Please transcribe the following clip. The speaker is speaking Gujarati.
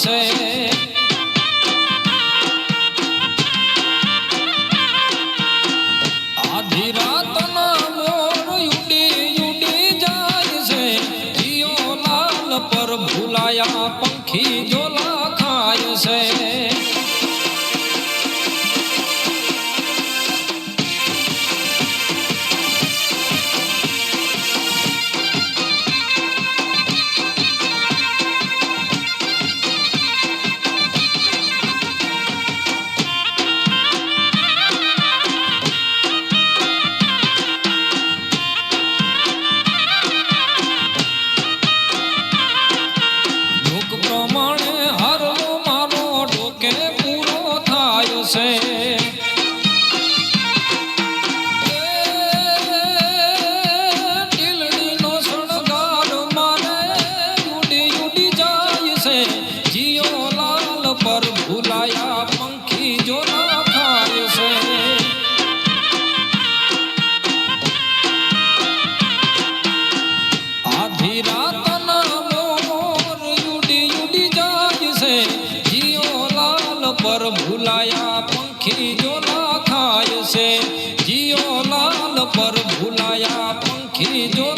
say. પંખીઓ ના ખાય છે. જીઓ લાલ પર ભૂલાયા પંખીઓ